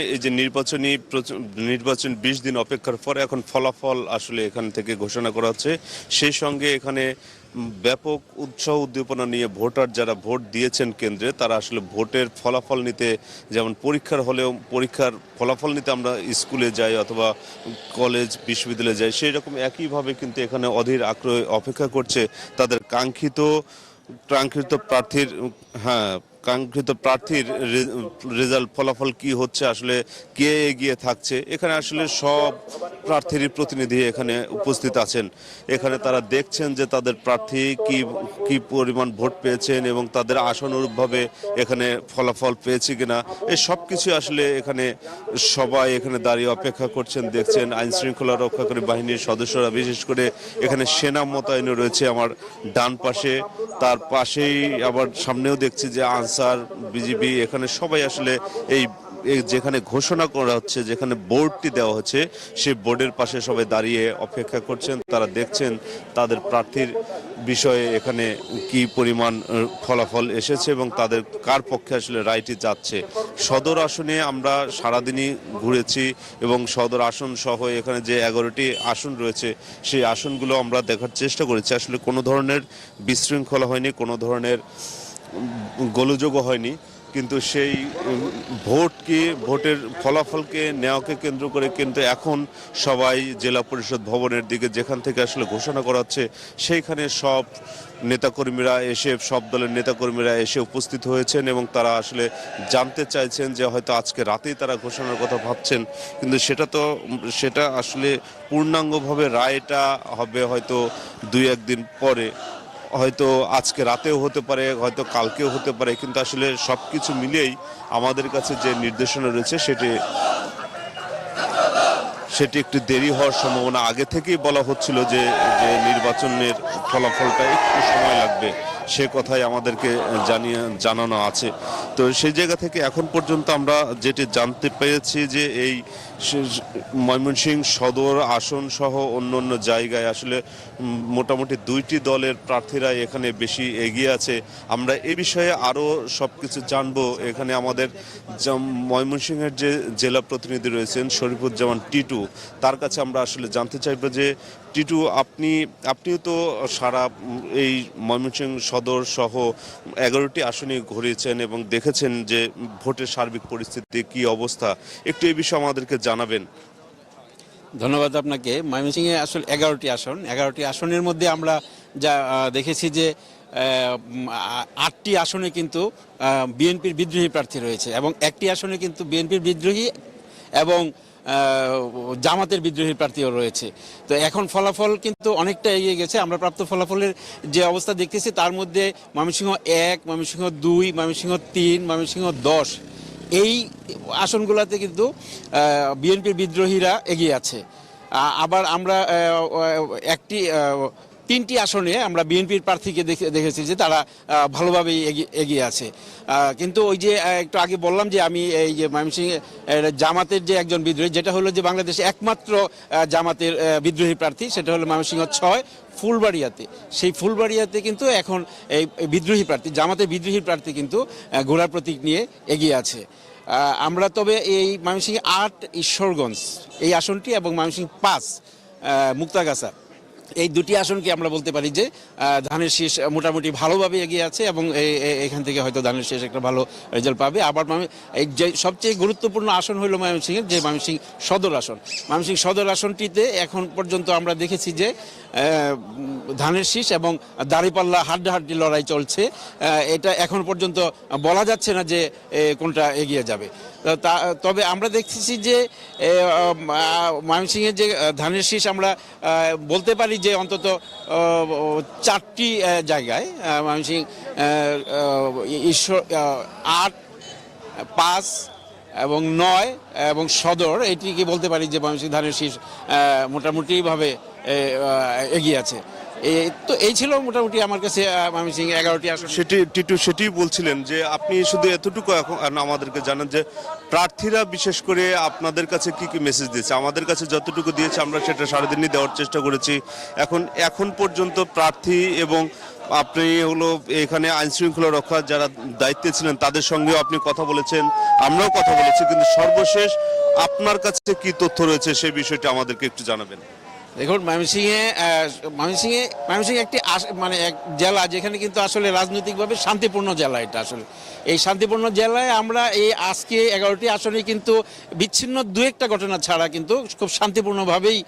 এই যে নির্বাচনী নির্বাচন বিশ দিন অপেক্ষার পরে এখন ফলাফল আসলে এখান থেকে ঘোষণা করা হচ্ছে। সেই সঙ্গে এখানে ব্যাপক উৎসাহ উদ্দীপনা নিয়ে ভোটার যারা ভোট দিয়েছেন কেন্দ্রে, তারা আসলে ভোটের ফলাফল নিতে যেমন পরীক্ষার হলেও পরীক্ষার ফলাফল নিতে আমরা স্কুলে যাই অথবা কলেজ, বিশ্ববিদ্যালয়ে যাই সেই রকম একইভাবে কিন্তু এখানে অধীর আগ্রহে অপেক্ষা করছে তাদের কাঙ্ক্ষিত কাঙ্ক্ষিত প্রার্থীর হ্যাঁ কাঙ্ক্ষিত প্রার্থীর রেজাল্ট, ফলাফল কি হচ্ছে, আসলে কে এগিয়ে থাকছে, এখানে আসলে সব প্রার্থীর প্রতিনিধি এখানে উপস্থিত আছেন। এখানে তারা দেখছেন যে তাদের প্রার্থী কি কি পরিমাণ ভোট পেয়েছেন এবং তাদের আশানুরূপভাবে এখানে ফলাফল পেয়েছে কিনা, এই সব কিছু আসলে এখানে সবাই এখানে দাঁড়িয়ে অপেক্ষা করছেন, দেখছেন, আইন শৃঙ্খলা রক্ষাকারী বাহিনীর সদস্যরা, বিশেষ করে এখানে সেনা মোতায়েন রয়েছে আমার ডান পাশে, তার পাশেই আবার সামনেও দেখছি যে আনসার বিজিবি, এখানে সবাই আসলে এই যেখানে ঘোষণা করা হচ্ছে, যেখানে বোর্ডটি দেওয়া হচ্ছে, সেই বোর্ডের পাশে সবাই দাঁড়িয়ে অপেক্ষা করছেন। তারা দেখছেন তাদের প্রার্থীর বিষয়ে এখানে কি পরিমাণ ফলাফল এসেছে এবং তাদের কার পক্ষে আসলে রায়টি যাচ্ছে। সদর আসনে আমরা সারাদিনই ঘুরেছি এবং সদর আসন সহ এখানে যে এগারোটি আসন রয়েছে, সেই আসনগুলো আমরা দেখার চেষ্টা করেছি। আসলে কোনো ধরনের বিশৃঙ্খলা হয়নি, কোনো ধরনের গোলযোগও হয়নি, কিন্তু সেই ভোটকে ভোটের ফলাফলকে নেওয়াকে কেন্দ্র করে কিন্তু এখন সবাই জেলা পরিষদ ভবনের দিকে যেখান থেকে আসলে ঘোষণা করা হচ্ছে, সেইখানে সব নেতাকর্মীরা এসে, সব দলের নেতাকর্মীরা এসে উপস্থিত হয়েছেন এবং তারা আসলে জানতে চাইছেন যে হয়তো আজকে রাতেই তারা ঘোষণার কথা ভাবছেন, কিন্তু সেটা তো, সেটা আসলে পূর্ণাঙ্গভাবে রায়টা হবে হয়তো দুই, একদিন পরে। হয়তো আজকে রাতেও হতে পারে, হয়তো কালকেও হতে পারে, কিন্তু আসলে সব কিছু মিলিয়েই আমাদের কাছে যে নির্দেশনা রয়েছে সেটি সেটি একটু দেরি হওয়ার সম্ভাবনা। আগে থেকেই বলা হচ্ছিল যে যে নির্বাচনের ফলাফলটা একটু সময় লাগবে। সে কথাই আমাদেরকে জানিয়ে, জানানো আছে। তো সেই জায়গা থেকে এখন পর্যন্ত আমরা যেটি জানতে পেরেছি যে এই ময়মনসিংহ সদর আসন সহ অন্য অন্য জায়গায় আসলে মোটামুটি দুইটি দলের প্রার্থীরা এখানে বেশি এগিয়ে আছে। আমরা এ বিষয়ে আরও সব কিছু জানব। এখানে আমাদের ময়মনসিংহের যে জেলা প্রতিনিধি রয়েছেন শরীফুজ্জামান টিটু, তার কাছে আমরা আসলে জানতে চাইব যে, টিটু, আপনি, আপনিও তো সারা এই ময়মনসিংহ সদর সহ এগারোটি আসনে ঘুরিয়েছেন এবং দেখেছেন যে ভোটের সার্বিক পরিস্থিতি, কি অবস্থা। একটু এই বিষয়ে আমাদেরকে জানাবেন। ধন্যবাদ আপনাকে। ময়মনসিংহে আসলে এগারোটি আসন। এগারোটি আসনের মধ্যে আমরা যা দেখেছি যে আটটি আসনে কিন্তু বিএনপির বিদ্রোহী প্রার্থী রয়েছে এবং একটি আসনে কিন্তু বিএনপির বিদ্রোহী এবং জামাতের বিদ্রোহী প্রার্থীও রয়েছে। তো এখন ফলাফল কিন্তু অনেকটা এগিয়ে গেছে। আমরা প্রাপ্ত ফলাফলের যে অবস্থা দেখতেছি, তার মধ্যে ময়মনসিংহ এক, ময়মনসিংহ দুই, ময়মনসিংহ তিন, ময়মনসিংহ দশ, এই আসনগুলোতে কিন্তু বিএনপির বিদ্রোহীরা এগিয়ে আছে। আবার আমরা একটি তিনটি আসনে আমরা বিএনপির প্রার্থীকে দেখে দেখেছি যে তারা ভালোভাবেই এগিয়ে- আছে। কিন্তু ওই যে একটু আগে বললাম যে আমি এই যে ময়মনসিংহ জামাতের যে একজন বিদ্রোহী, যেটা হলো যে বাংলাদেশে একমাত্র জামাতের বিদ্রোহী প্রার্থী, সেটা হলো ময়মনসিংহ ছয়, ফুলবাড়িয়াতে। সেই ফুলবাড়িয়াতে কিন্তু এখন এই বিদ্রোহী প্রার্থী, জামাতের বিদ্রোহী প্রার্থী কিন্তু ঘোড়ার প্রতীক নিয়ে এগিয়ে আছে। আমরা তবে এই ময়মনসিংহ আট, ঈশ্বরগঞ্জ, এই আসনটি এবং ময়মনসিংহ পাঁচ মুক্তাগাছা। এই দুটি আসনকে আমরা বলতে পারি যে ধানের শীষ মোটামুটি ভালোভাবে এগিয়ে আছে এবং এখান থেকে হয়তো ধানের শীষ একটা ভালো রেজাল্ট পাবে। আবার এই যে সবচেয়ে গুরুত্বপূর্ণ আসন হলো ময়মনসিংহের, যে ময়মনসিংহ সদর আসন। ময়মনসিংহ সদর আসনটিতে এখন পর্যন্ত আমরা দেখেছি যে ধানের শীষ এবং দাঁড়িপাল্লা হাড্ডাহাড্ডি লড়াই চলছে। এটা এখন পর্যন্ত বলা যাচ্ছে না যে কোনটা এগিয়ে যাবে। তবে আমরা দেখতেছি যে ময়মনসিংহের যে ধানের শীষ আমরা বলতে পারি যে অন্তত চারটি জায়গায় আহ, ঈশ্বর আট পাঁচ এবং নয় এবং সদর এটিকে বলতে পারি যে ময়মনসিংহ ধানের শীষ মোটামুটিভাবে এগিয়ে আছে। তো এই ছিল মোটামুটি আমার কাছে আহ, ময়মনসিংহ এগারোটি আসন। সেটি টিটু সেটি বলছিলেন যে আপনি শুধু এতটুকু এখন আমাদেরকে জানান যে প্রার্থীরা বিশেষ করে আপনাদের কাছে কি কি মেসেজ দিয়েছে? আমাদের কাছে যতটুকু দিয়েছে আমরা সেটা সারাদিনই দেওয়ার চেষ্টা করেছি। এখন এখন পর্যন্ত প্রার্থী এবং আপনি হলো এখানে আইন শৃঙ্খলা রক্ষা যারা দায়িত্বে ছিলেন তাদের সঙ্গেও আপনি কথা বলেছেন আমরাও কথা বলেছি কিন্তু সর্বশেষ আপনার কাছে কি তথ্য রয়েছে সেই বিষয়টি আমাদেরকে একটু জানাবেন। দেখুন, ময়মনসিংহে ময়মনসিংহে, ময়মনসিংহ একটি মানে এক জেলা যেখানে কিন্তু আসলে রাজনৈতিকভাবে শান্তিপূর্ণ জেলা এটা আসলে। এই শান্তিপূর্ণ জেলায় আমরা এই আজকে এগারোটি আসনে কিন্তু বিচ্ছিন্ন দু একটা ঘটনা ছাড়া কিন্তু খুব শান্তিপূর্ণভাবেই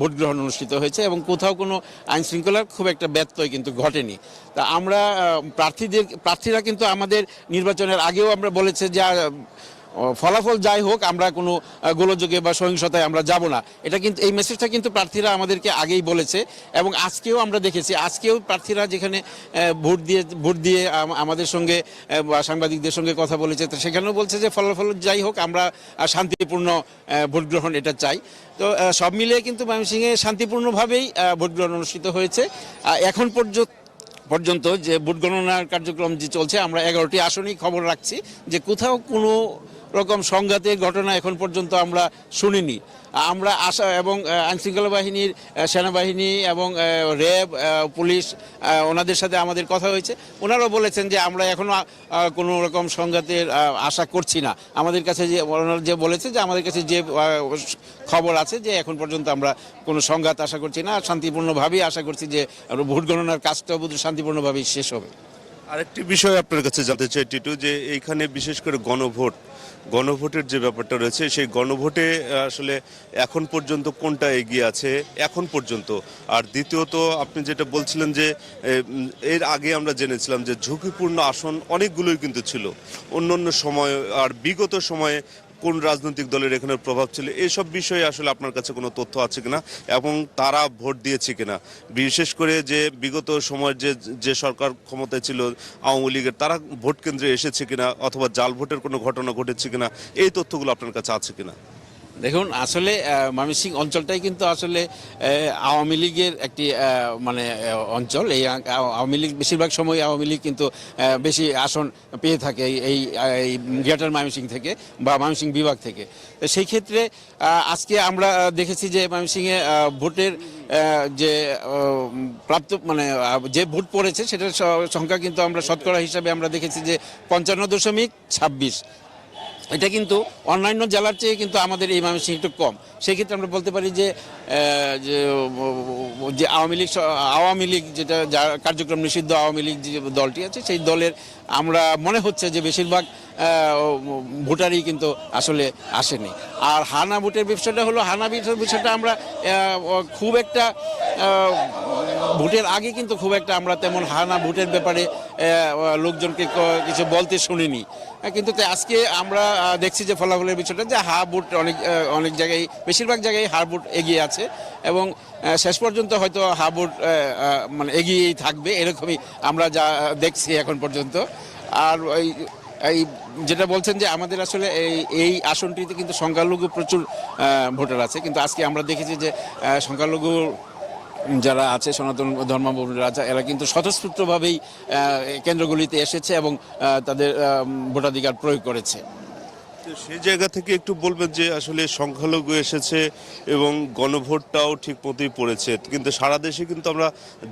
ভোট গ্রহণ অনুষ্ঠিত হয়েছে এবং কোথাও কোনো আইন শৃঙ্খলার খুব একটা ব্যত্যয় কিন্তু ঘটেনি। তা আমরা প্রার্থীদের, প্রার্থীরা কিন্তু আমাদের নির্বাচনের আগেও আমরা বলেছে যে ফলাফল যাই হোক, আমরা কোনো গোলযোগে বা সহিংসতায় আমরা যাব না। এটা কিন্তু, এই মেসেজটা কিন্তু প্রার্থীরা আমাদেরকে আগেই বলেছে এবং আজকেও আমরা দেখেছি। আজকেও প্রার্থীরা যেখানে ভোট দিয়ে ভোট দিয়ে আমাদের সঙ্গে সাংবাদিকদের সঙ্গে কথা বলেছে, তো সেখানেও বলছে যে ফলাফল যাই হোক, আমরা শান্তিপূর্ণ ভোট গ্রহণ এটা চাই। তো সব মিলিয়ে কিন্তু ময়মনসিংহে শান্তিপূর্ণভাবেই ভোট গ্রহণ অনুষ্ঠিত হয়েছে। এখন পর্যন্ত পর্যন্ত যে ভোট গণনার কার্যক্রম যে চলছে, আমরা এগারোটি আসনেই খবর রাখছি যে কোথাও কোনো রকম সংঘাতের ঘটনা এখন পর্যন্ত আমরা শুনিনি। আমরা আশা এবং আইনশৃঙ্খলা বাহিনীর সেনাবাহিনী এবং র্যাব পুলিশ ওনাদের সাথে আমাদের কথা হয়েছে। ওনারাও বলেছেন যে আমরা এখনও কোনো রকম সংঘাতের আশা করছি না। আমাদের কাছে যে, ওনারা যে বলেছে যে আমাদের কাছে যে খবর আছে যে এখন পর্যন্ত আমরা কোনো সংঘাত আশা করছি না। শান্তিপূর্ণভাবেই আশা করছি যে ভোট গণনার কাজটা বোধ শান্তিপূর্ণভাবেই শেষ হবে। আরেকটি বিষয় আপনার কাছে জানতে চাই, টিটু, যে এইখানে বিশেষ করে গণভোট, গণভোটের যে ব্যাপারটা রয়েছে, সেই গণভোটে আসলে এখন পর্যন্ত কোনটা এগিয়ে আছে? এখন পর্যন্ত। আর দ্বিতীয়ত, আপনি যেটা বলছিলেন যে এর আগে আমরা জেনেছিলাম যে ঝুঁকিপূর্ণ আসন অনেকগুলোই কিন্তু ছিল। অন্য অন্য সময়, আর বিগত সময়ে কোন রাজনৈতিক দলের এখানে প্রভাব ছিল, এসব বিষয়ে আসলে আপনার কাছে কোনো তথ্য আছে কিনা এবং তারা ভোট দিয়েছে কিনা? বিশেষ করে যে বিগত সময়ের যে যে সরকার ক্ষমতায় ছিল আওয়ামী লীগের, তারা ভোট কেন্দ্রে এসেছে কিনা অথবা জাল ভোটের কোনো ঘটনা ঘটেছে কিনা, এই তথ্যগুলো আপনার কাছে আছে কিনা? দেখুন আসলে আহ, ময়মনসিংহ অঞ্চলটাই কিন্তু আসলে আওয়ামী লীগের একটি মানে অঞ্চল। এই আওয়ামী লীগ বেশিরভাগ সময় আওয়ামী লীগ কিন্তু বেশি আসন পেয়ে থাকে এই- গ্রেটার ময়মনসিংহ থেকে বা ময়মনসিংহ বিভাগ থেকে। তো সেই ক্ষেত্রে আজকে আমরা দেখেছি যে ময়মনসিংহে আহ, ভোটের যে প্রাপ্ত মানে যে ভোট পড়েছে সেটার সংখ্যা কিন্তু আমরা শতকরা হিসাবে আমরা দেখেছি যে পঞ্চান্ন দশমিক ছাব্বিশ। এটা কিন্তু অন্যান্য জেলার চেয়ে কিন্তু আমাদের এই ময়মনসিংহ একটু কম। সেক্ষেত্রে আমরা বলতে পারি যে যে আওয়ামী লীগ আওয়ামী লীগ যেটা কার্যক্রম নিষিদ্ধ আওয়ামী লীগ যে দলটি আছে, সেই দলের আমরা মনে হচ্ছে যে বেশিরভাগ ভোটারই কিন্তু আসলে আসেনি। আর হানা ভোটের ব্যবসাটা হলো, হানা বিষয়টা আমরা খুব একটা ভোটের আগে কিন্তু খুব একটা আমরা তেমন হানা ভোটের ব্যাপারে লোকজনকে কিছু বলতে শুনিনি। কিন্তু আজকে আমরা দেখছি যে ফলাফলের বিষয়টা যে হা ভোট অনেক অনেক জায়গায়, বেশিরভাগ জায়গায় হার ভোট এগিয়ে আছে এবং শেষ পর্যন্ত হয়তো হা ভোট মানে এগিয়েই থাকবে এরকমই আমরা যা দেখছি এখন পর্যন্ত। আর ওই, এই যেটা বলছেন যে আমাদের আসলে এই এই আসনটিতে কিন্তু সংখ্যালঘু প্রচুর ভোটার আছে। কিন্তু আজকে আমরা দেখেছি যে সংখ্যালঘু যারা আছে সনাতন ধর্মাবলম্বীরা এরা কিন্তু স্বতঃস্ফূর্তভাবেই কেন্দ্রগুলিতে এসেছে এবং তাদের ভোটাধিকার প্রয়োগ করেছে। সেই জায়গা থেকে একটু বলবেন যে আসলে সংখ্যালঘু এসেছে এবং গণভোটটাও ঠিক মতোই পড়েছে। কিন্তু সারা দেশে কিন্তু আমরা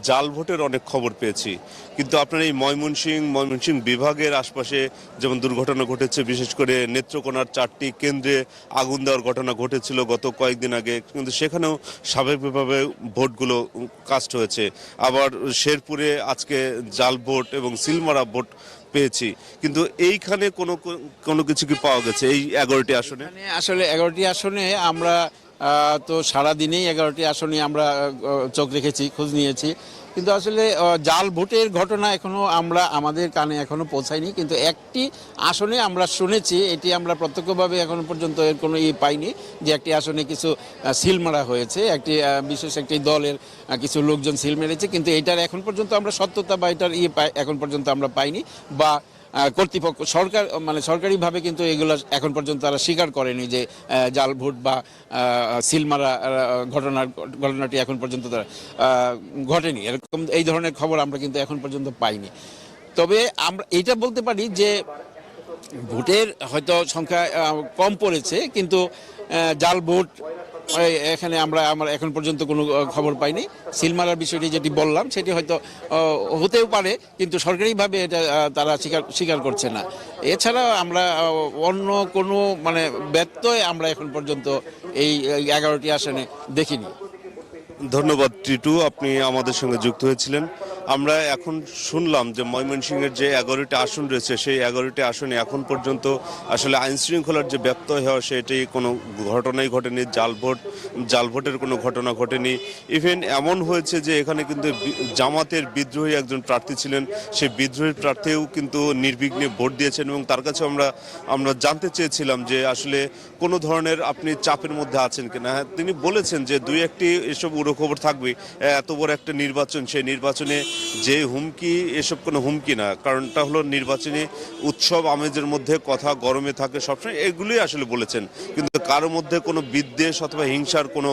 জাল ভোটের অনেক খবর পেয়েছি। কিন্তু আপনার এই ময়মনসিং ময়মনসিং বিভাগের আশপাশে যেমন দুর্ঘটনা ঘটেছে, বিশেষ করে নেত্রকোনার চারটি কেন্দ্রে আগুন দেওয়ার ঘটনা ঘটেছিল গত কয়েকদিন আগে। কিন্তু সেখানেও স্বাভাবিকভাবে ভোটগুলো কাস্ট হয়েছে। আবার শেরপুরে আজকে জাল ভোট এবং সিলমারা ভোট পেয়েছি। কিন্তু এইখানে কোনো কোনো কিছু কি পাওয়া গেছে এই এগারোটি আসনে? আসলে এগারোটি আসনে আমরা তো সারা দিনেই এগারোটি আসনে আমরা চোখ রেখেছি, খোঁজ নিয়েছি। কিন্তু আসলে জাল ভোটের ঘটনা এখনও আমরা, আমাদের কানে এখনও পৌঁছায়নি। কিন্তু একটি আসনে আমরা শুনেছি, এটি আমরা প্রত্যক্ষভাবে এখনও পর্যন্ত এর কোনো ই পাইনি যে একটি আসনে কিছু সিল মারা হয়েছে। একটি বিশেষ একটি দলের কিছু লোকজন সিল মেরেছে। কিন্তু এটার এখন পর্যন্ত আমরা সত্যতা বা এটার পাই- এখন পর্যন্ত আমরা পাইনি বা কর্তৃপক্ষ, সরকার মানে সরকারিভাবে কিন্তু এগুলো এখন পর্যন্ত তারা স্বীকার করেনি যে জাল, ভোট বা সিলমারা ঘটনার, ঘটনাটি এখন পর্যন্ত তারা ঘটেনি। এরকম এই ধরনের খবর আমরা কিন্তু এখন পর্যন্ত পাইনি। তবে আমরা এটা বলতে পারি যে, ভোটের হয়তো সংখ্যা কম পড়েছে, কিন্তু জাল, ভোট এখানে আমরা আমার এখন পর্যন্ত কোনো খবর পাইনি। সিল মারার বিষয়টি যেটি বললাম, সেটি হয়তো হতেও পারে, কিন্তু সরকারিভাবে এটা তারা স্বীকার স্বীকার করছে না। এছাড়া আমরা অন্য কোনো মানে ব্যত্যয় আমরা এখন পর্যন্ত এই এগারোটি আসনে দেখিনি। ধন্যবাদ, টিটু। আপনি আমাদের সঙ্গে যুক্ত হয়েছিলেন। আমরা এখন শুনলাম যে ময়মনসিংহের যে এগারোটি আসন রয়েছে সেই এগারোটি আসনে এখন পর্যন্ত আসলে আইন শৃঙ্খলার যে ব্যত্যয় হওয়া সেটি কোনো ঘটনাই ঘটেনি জাল ভোট জাল ভোটের কোনো ঘটনা ঘটেনি। ইভেন এমন হয়েছে যে এখানে কিন্তু জামাতের বিদ্রোহী একজন প্রার্থী ছিলেন সেই বিদ্রোহী প্রার্থীও কিন্তু নির্বিঘ্নে ভোট দিয়েছেন এবং তার কাছে আমরা আমরা জানতে চেয়েছিলাম যে আসলে কোনো ধরনের আপনি চাপের মধ্যে আছেন কিনা। হ্যাঁ, তিনি বলেছেন যে দুই একটি এসব উড়োখবর থাকবে এত বড় একটা নির্বাচন সেই নির্বাচনে যে হুমকি, এসব কোনো হুমকি না। কারণটা হলো নির্বাচনী উৎসব, আমেজের মধ্যে কথা গরমে থাকে সবসময়, এগুলোই আসলে বলেছেন। কিন্তু কারোর মধ্যে কোনো বিদ্বেষ অথবা হিংসার কোনো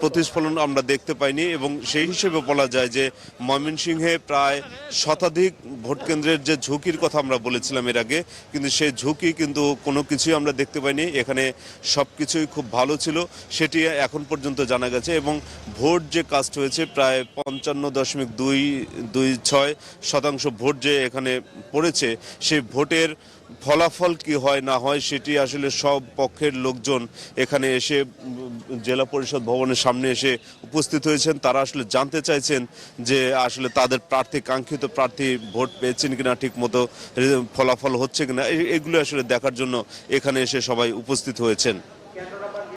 প্রতিস্ফলন আমরা দেখতে পাইনি এবং সেই হিসেবে বলা যায় যে ময়মনসিংহে প্রায় শতাধিক ভোট কেন্দ্রের যে ঝুঁকির কথা আমরা বলেছিলাম এর আগে, কিন্তু সেই ঝুঁকি কিন্তু কোনো কিছুই আমরা দেখতে পাইনি। এখানে সব কিছুই খুব ভালো ছিল, সেটি এখন পর্যন্ত জানা গেছে এবং ভোট যে কাস্ট হয়েছে প্রায় পঞ্চান্ন দশমিক দুই দুই ছয় শতাংশ ভোট যে এখানে পড়েছে, সেই ভোটের ফলাফল কি হয়, না হয়, সেটি আসলে সব পক্ষের লোকজন এখানে এসে, জেলা পরিষদ ভবনের সামনে এসে উপস্থিত হয়েছেন। তারা আসলে জানতে চাইছেন যে আসলে তাদের প্রার্থী, কাঙ্ক্ষিত প্রার্থী ভোট পেয়েছেন কিনা ঠিক মতো ফলাফল হচ্ছে কিনা এগুলো আসলে দেখার জন্য এখানে এসে সবাই উপস্থিত হয়েছেন।